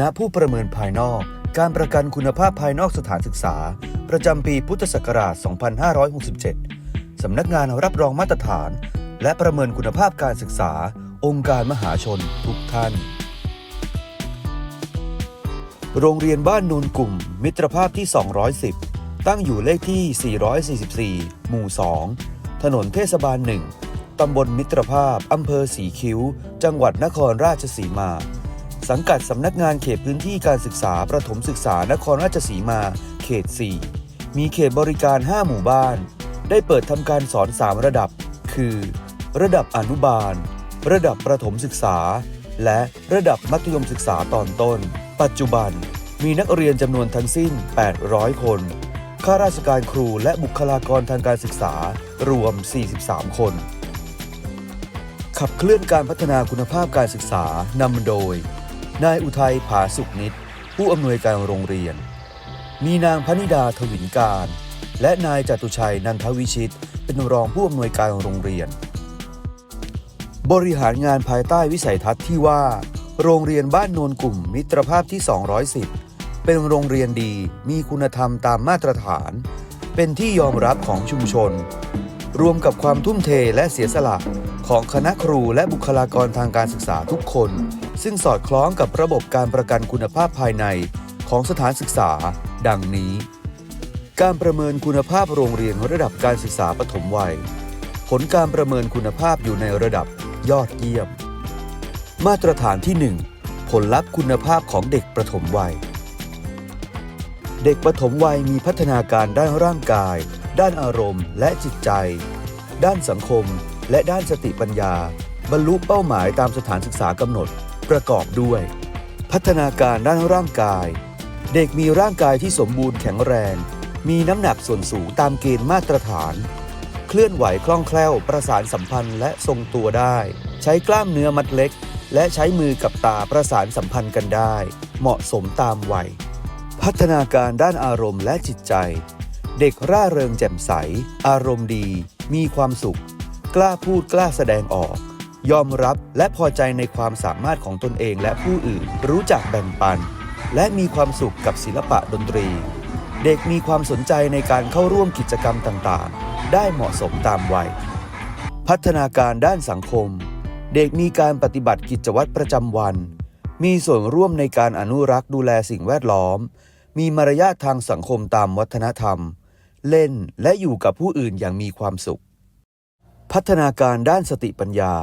ณะผู้ประเมินภายนอก การประกันคุณภาพภายนอกสถานศึกษา ประจำปีพุทธศักราช 2567 สำนักงานรับรองมาตรฐาน และประเมินคุณภาพการศึกษา องค์การมหาชนทุกท่าน โรงเรียนบ้านนูนกลุ่ม มิตรภาพที่ 210 ตั้งอยู่เลขที่ 444 หมู่ 2 ถนนเทศบาล 1ตำบลมิตรภาพ อำเภอสีคิ้ว จังหวัดนครราชสีมา สังกัดสำนักงานเขตพื้นที่การศึกษาประถมศึกษานครราชสีมา เขต 4 มีเขตบริการ 5 หมู่บ้าน ได้เปิดทำการสอน 3 ระดับ คือ ระดับอนุบาล ระดับประถมศึกษา และระดับมัธยมศึกษาตอนต้น ปัจจุบัน มีนักเรียนจำนวนทั้งสิ้น 800 คนข้าราชการครูและบุคลากรทางการศึกษารวม 43 คน ขับเคลื่อนการพัฒนาคุณภาพการศึกษานำโดย นายอุทัยผาสุขนิตผู้อำนวยการโรงเรียน มีนางพนิดาทวินการ และนายจตุชัยนันทวิชิต เป็นรองผู้อำนวยการโรงเรียน บริหารงานภายใต้วิสัยทัศน์ที่ว่า โรงเรียนบ้านโนนกลุ่มมิตรภาพที่ 210 เป็นโรงเรียนดีมีคุณธรรมตามมาตรฐาน เป็นที่ยอมรับของชุมชน รวมกับความทุ่มเทและเสียสละของคณะครูและบุคลากรทางการศึกษาทุกคน ซึ่งสอดคล้องกับระบบการประกันคุณภาพภายในของสถานศึกษา ดังนี้ การประเมินคุณภาพโรงเรียนระดับการศึกษาปฐมวัย ผลการประเมินคุณภาพอยู่ในระดับยอดเยี่ยม มาตรฐานที่ 1 ผลลัพธ์คุณภาพของเด็กประถมวัย เด็กประถมวัยมีพัฒนาการด้านร่างกาย ด้านอารมณ์ และจิตใจ ด้านสังคม และด้านสติปัญญา บรรลุเป้าหมายตามสถานศึกษากำหนด ประกอบด้วย พัฒนาการด้านร่างกาย เด็กมีร่างกายที่สมบูรณ์แข็งแรง มีน้ำหนักส่วนสูงตามเกณฑ์มาตรฐาน เคลื่อนไหวคล่องแคล่วประสานสัมพันธ์และทรงตัวได้ ใช้กล้ามเนื้อมัดเล็ก และใช้มือกับตาประสานสัมพันธ์กันได้ เหมาะสมตามวัย พัฒนาการด้านอารมณ์และจิตใจ เด็กร่าเริงแจ่มใส อารมณ์ดี มีความสุข กล้าพูดกล้าแสดงออก ยอมรับและพอใจในความสามารถของตนเองและผู้อื่น รู้จักแบ่งปัน และมีความสุขกับศิลปะดนตรี เด็กมีความสนใจในการเข้าร่วมกิจกรรมต่างๆ ได้เหมาะสมตามวัย พัฒนาการด้านสังคม เด็กมีการปฏิบัติกิจวัตรประจำวัน มีส่วนร่วมในการอนุรักษ์ดูแลสิ่งแวดล้อม มีมารยาททางสังคมตามวัฒนธรรม เล่นและอยู่กับผู้อื่นอย่างมีความสุข พัฒนาการด้านสติปัญญา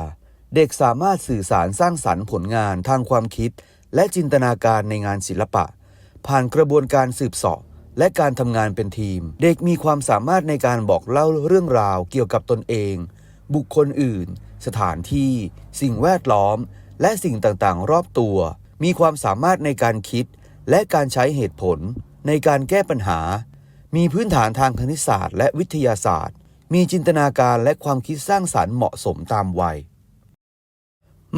เด็กสามารถสื่อสารสร้างสรรค์ผลงานทางความคิด และจินตนาการในงานศิลปะ ผ่านกระบวนการสืบเสาะและการทำงานเป็นทีม เด็กมีความสามารถในการบอกเล่าเรื่องราวเกี่ยวกับตนเอง บุคคลอื่น สถานที่ สิ่งแวดล้อม และสิ่งต่างๆ รอบตัว มีความสามารถในการคิด และการใช้เหตุผล ในการแก้ปัญหา มีพื้นฐานทางคณิตศาสตร์ และวิทยาศาสตร์ มีจินตนาการและความคิดสร้างสารรค์เหมาะสมตามวัย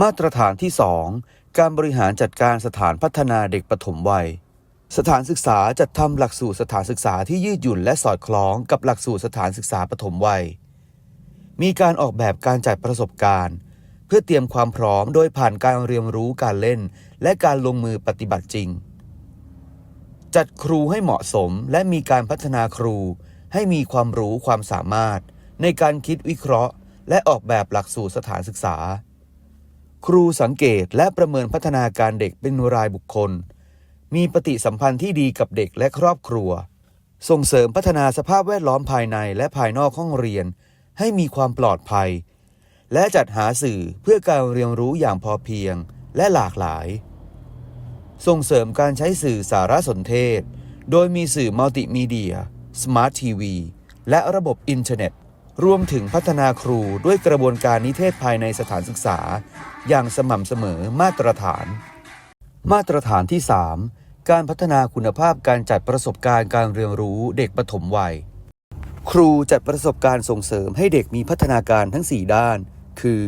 มาตรฐานที่ 2 การบริหารจัดการสถานพัฒนาเด็กปฐมวัย สถานศึกษาจัดทำหลักสูตรสถานศึกษาที่ยืดหยุ่นและสอดคล้องกับหลักสูตรสถานศึกษาปฐมวัย มีการออกแบบการจัดประสบการณ์ เพื่อเตรียมความพร้อมโดยผ่านการเรียนรู้การเล่น และการลงมือปฏิบัติจริง จัดครูให้เหมาะสมและมีการพัฒนาครู ให้มีความรู้ความสามารถ ในการคิดวิเคราะห์ และออกแบบหลักสูตรสถานศึกษา ครูสังเกตและประเมินพัฒนาการเด็กเป็นรายบุคคล มีปฏิสัมพันธ์ที่ดีกับเด็กและครอบครัว ส่งเสริมพัฒนาสภาพแวดล้อมภายในและภายนอกห้องเรียน ให้มีความปลอดภัย และจัดหาสื่อเพื่อการเรียนรู้อย่างพอเพียงและหลากหลาย ส่งเสริมการใช้สื่อสารสนเทศ โดยมีสื่อมัลติมีเดีย สมาร์ททีวี และระบบอินเทอร์เน็ต รวมถึงพัฒนาครูด้วยกระบวนการนิเทศภายในสถานศึกษา อย่างสม่ำเสมอมาตรฐาน มาตรฐานที่ 3 การพัฒนาคุณภาพการจัดประสบการณ์การเรียนรู้เด็กปฐมวัย ครูจัดประสบการณ์ส่งเสริมให้เด็กมีพัฒนาการทั้ง 4 ด้าน คือ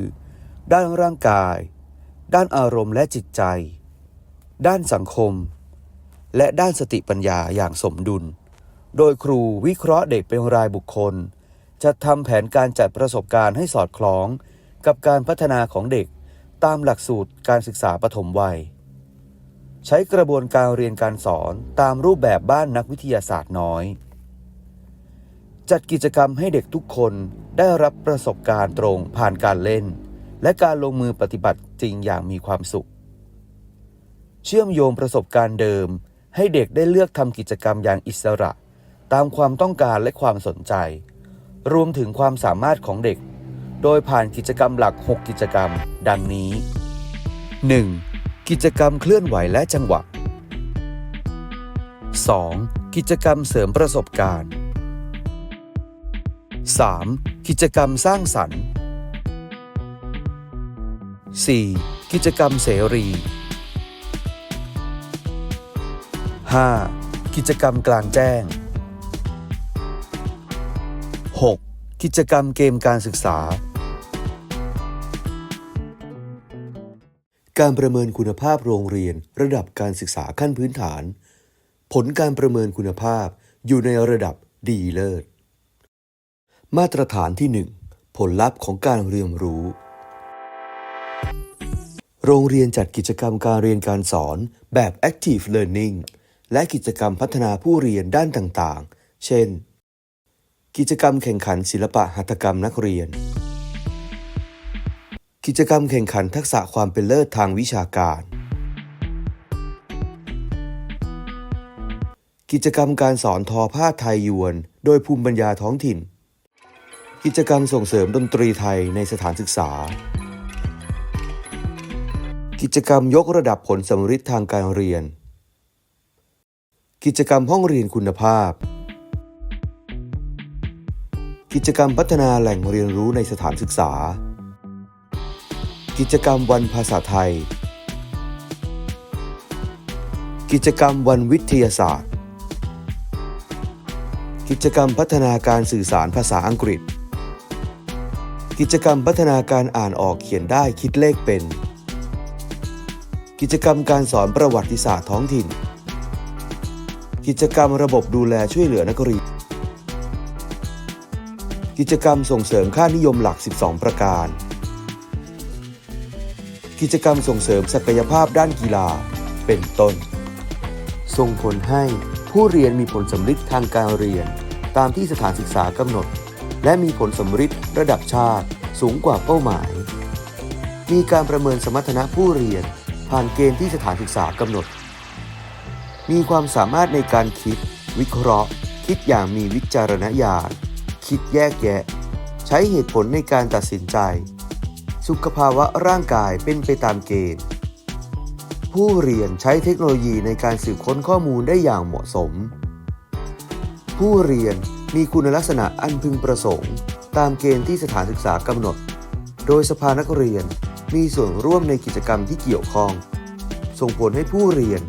ด้านร่างกาย ด้านอารมณ์และจิตใจ ด้านสังคม และด้านสติปัญญาอย่างสมดุล โดยครูวิเคราะห์เด็กเป็นรายบุคคล จัดทำแผนการจัดประสบการณ์ให้สอดคล้อง กับการพัฒนาของเด็กตามหลักสูตรการศึกษาปฐมวัย ใช้กระบวนการเรียนการสอนตามรูปแบบบ้านนักวิทยาศาสตร์น้อย จัดกิจกรรมให้เด็กทุกคนได้รับประสบการณ์ตรงผ่านการเล่น และการลงมือปฏิบัติจริงอย่างมีความสุข เชื่อมโยงประสบการณ์เดิม ให้เด็กได้เลือกทำกิจกรรมอย่างอิสระ ตามความต้องการและความสนใจ รวมถึงความสามารถของเด็ก โดยผ่านกิจกรรมหลัก 6 กิจกรรม ดังนี้ 1. กิจกรรมเคลื่อนไหวและจังหวะ 2. กิจกรรมเสริมประสบการณ์ 3. กิจกรรมสร้างสรรค์ 4. กิจกรรมเสรี 5. กิจกรรมกลางแจ้ง กิจกรรมเกมการศึกษา การประเมินคุณภาพโรงเรียนระดับการศึกษาขั้นพื้นฐาน ผลการประเมินคุณภาพอยู่ในระดับดีเลิศ มาตรฐานที่ 1 ผลลัพธ์ของการเรียนรู้ โรงเรียนจัดกิจกรรมการเรียนการสอนแบบ Active Learning และกิจกรรมพัฒนาผู้เรียนด้านต่างๆ เช่น กิจกรรมแข่งขันศิลปะหัตถกรรมนักเรียน กิจกรรมแข่งขันทักษะความเป็นเลิศทางวิชาการ กิจกรรมการสอนทอผ้าไทยยวน โดยภูมิปัญญาท้องถิ่น กิจกรรมส่งเสริมดนตรีไทยในสถานศึกษา กิจกรรมยกระดับผลสำฤทธิ์ทางการเรียน กิจกรรมห้องเรียนคุณภาพ กิจกรรมพัฒนาแหล่งเรียนรู้ในสถานศึกษา กิจกรรมวันภาษาไทย กิจกรรมวันวิทยาศาสตร์ กิจกรรมพัฒนาการสื่อสารภาษาอังกฤษ กิจกรรมพัฒนาการอ่านออกเขียนได้คิดเลขเป็น กิจกรรมการสอนประวัติศาสตร์ท้องถิ่น กิจกรรมระบบดูแลช่วยเหลือนักเรียน กิจกรรมส่งเสริมค่านิยมหลัก 12 ประการ กิจกรรมส่งเสริมศักยภาพด้านกีฬา เป็นต้น ส่งผลให้ผู้เรียนมีผลสำฤทธิ์ทางการเรียน ตามที่สถานศึกษากำหนด และมีผลสำฤทธิ์ระดับชาติสูงกว่าเป้าหมาย มีการประเมินสมรรถนะผู้เรียน ผ่านเกณฑ์ที่สถานศึกษากำหนด มีความสามารถในการคิด วิเคราะห์ คิดอย่างมีวิจารณญาณ คิดแยกแยะ ใช้เหตุผลในการตัดสินใจ สุขภาวะร่างกายเป็นไปตามเกณฑ์ ผู้เรียนใช้เทคโนโลยีในการสืบค้นข้อมูลได้อย่างเหมาะสม ผู้เรียนมีคุณลักษณะอันพึงประสงค์ ตามเกณฑ์ที่สถานศึกษากำหนด โดยสภานักเรียนมีส่วนร่วมในกิจกรรมที่เกี่ยวข้อง ส่งผลให้ผู้เรียน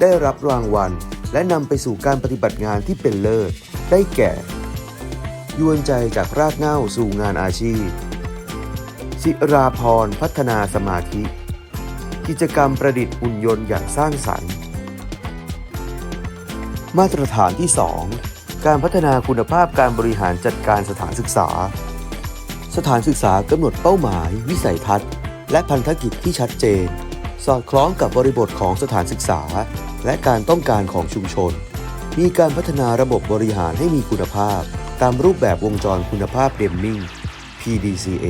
ได้รับรางวัล และนำไปสู่การปฏิบัติงานที่เป็นเลิศ ได้แก่ ยวนใจจากรากเหง้าสู่งานอาชีพศิราพรพัฒนาสมาธิ กิจกรรมประดิษฐ์หุ่นยนต์อย่างสร้างสรรค์ มาตรฐานที่ 2 การพัฒนาคุณภาพการบริหารจัดการสถานศึกษา สถานศึกษากำหนดเป้าหมาย วิสัยทัศน์ และพันธกิจที่ชัดเจน สอดคล้องกับบริบทของสถานศึกษา และการต้องการของชุมชน มีการพัฒนาระบบบริหารให้มีคุณภาพ ตามรูปแบบวงจรคุณภาพเดมมิง PDCA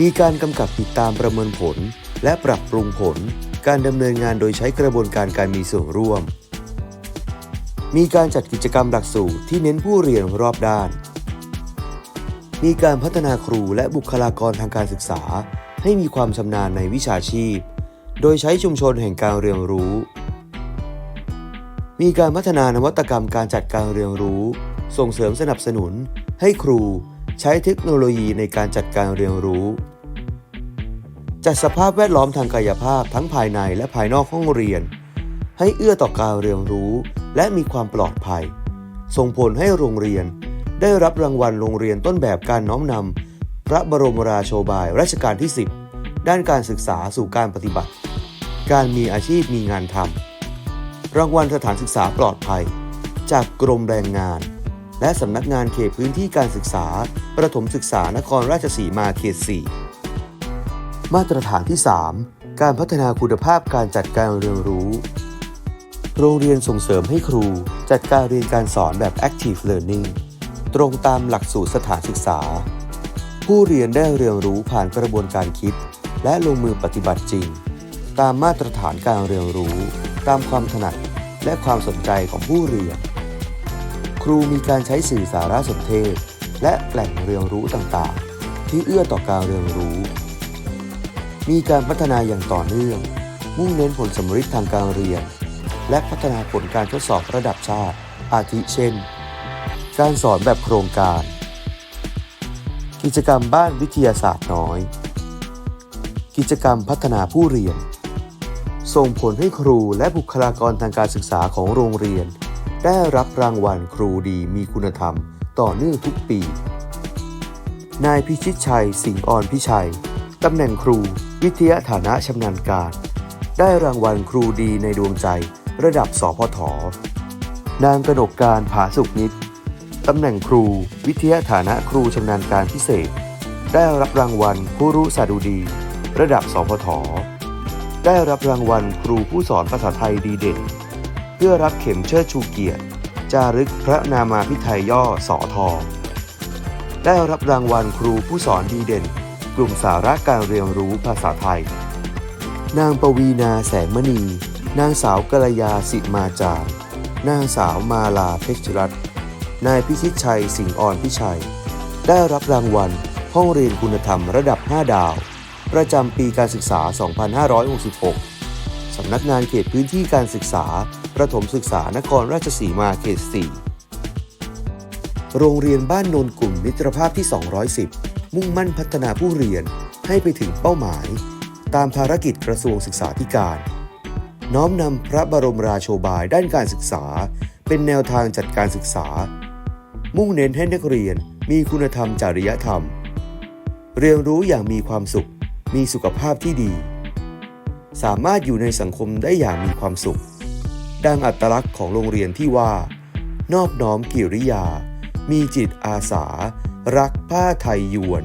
มีการกำกับติดตามประเมินผล และปรับปรุงผลการดำเนินงานโดยใช้กระบวนการการมีส่วนร่วม มีการจัดกิจกรรมหลักสูตรที่เน้นผู้เรียนรอบด้าน มีการพัฒนาครูและบุคลากรทางการศึกษา ให้มีความชำนาญในวิชาชีพ โดยใช้ชุมชนแห่งการเรียนรู้ มีการพัฒนานวัตกรรมการจัดการเรียนรู้ ส่งเสริมสนับสนุน ให้ครูใช้เทคโนโลยีในการจัดการเรียนรู้ จัดสภาพแวดล้อมทางกายภาพทั้งภายในและภายนอกห้องเรียน ให้เอื้อต่อการเรียนรู้ และมีความปลอดภัย ส่งผลให้โรงเรียน ได้รับรางวัลโรงเรียนต้นแบบการน้อมนำพระบรมราโชบายรัชกาลที่ 10 ด้านการศึกษาสู่การปฏิบัติ การมีอาชีพมีงานทำ รางวัลสถานศึกษาปลอดภัย จากกรมแรงงาน และสำนักงานเขตพื้นที่การศึกษา ประถมศึกษานครราชสีมาเขต 4 มาตรฐานที่ 3 การพัฒนาคุณภาพการจัดการเรียนรู้ โรงเรียนส่งเสริมให้ครูจัดการเรียนการสอนแบบ Active Learning ตรงตามหลักสูตรสถานศึกษา ผู้เรียนได้เรียนรู้ผ่านกระบวนการคิด และลงมือปฏิบัติจริง ตามมาตรฐานการเรียนรู้ ตามความถนัดและความสนใจของผู้เรียน ครูมีการใช้สื่อสารสนเทศ และแหล่งเรียนรู้ต่างๆ ที่เอื้อต่อการเรียนรู้ มีการพัฒนาอย่างต่อเนื่อง มุ่งเน้นผลสำฤทธิ์ทางการเรียน และพัฒนาผลการทดสอบระดับชาติ อาทิเช่น การสอนแบบโครงการ กิจกรรมบ้านวิทยาศาสตร์น้อย กิจกรรมพัฒนาผู้เรียน ส่งผลให้ครูและบุคลากรทางการศึกษาของโรงเรียน ได้รับรางวัลครูดีมีคุณธรรม ต่อเนื่องทุกปี นายพิชิตชัย สิงห์อ่อนพิชัย ตำแหน่งครูวิทยาฐานะชำนาญการ ได้รางวัลครูดีในดวงใจ ระดับสพทนางกนกการผาสุกนิดตำแหน่งครู วิทยาฐานะครูชำนาญการพิเศษ ได้รับรางวัลผู้รู้สาดุดี ระดับสพท ได้รับรางวัลครูผู้สอนภาษาไทยดีเด่น เพื่อรับเข็มเชิดชูเกียรติ จารึกพระนามาพิไทยย่อสอทอได้รับรางวัลครูผู้สอนดีเด่น กลุ่มสาระการเรียนรู้ภาษาไทย นางปวีนาแสงมณี นางสาวกัลยาสิมาจาร์นางสาวมาลาเพชรรัตน์นายพิชิตชัยสิงห์อ่อนพิชัย ได้รับรางวัลห้องเรียนคุณธรรมระดับ 5 ดาว ประจำปีการศึกษา 2566 สำนักงานเขตพื้นที่การศึกษา ประถมศึกษานครราชสีมาเขต 4 โรงเรียนบ้านโนนกลุ่มมิตรภาพที่ 210 มุ่งมั่นพัฒนาผู้เรียนให้ไปถึงเป้าหมาย ตามภารกิจกระทรวงศึกษาธิการ น้อมนำพระบรมราโชบายด้านการศึกษา เป็นแนวทางจัดการศึกษา มุ่งเน้นให้นักเรียนมีคุณธรรมจริยธรรม เรียนรู้อย่างมีความสุข มีสุขภาพที่ดี สามารถอยู่ในสังคมได้อย่างมีความสุข ดังอัตลักษณ์ของโรงเรียนที่ว่า นอบน้อมกิริยา มีจิตอาสา รักผ้าไทยยวน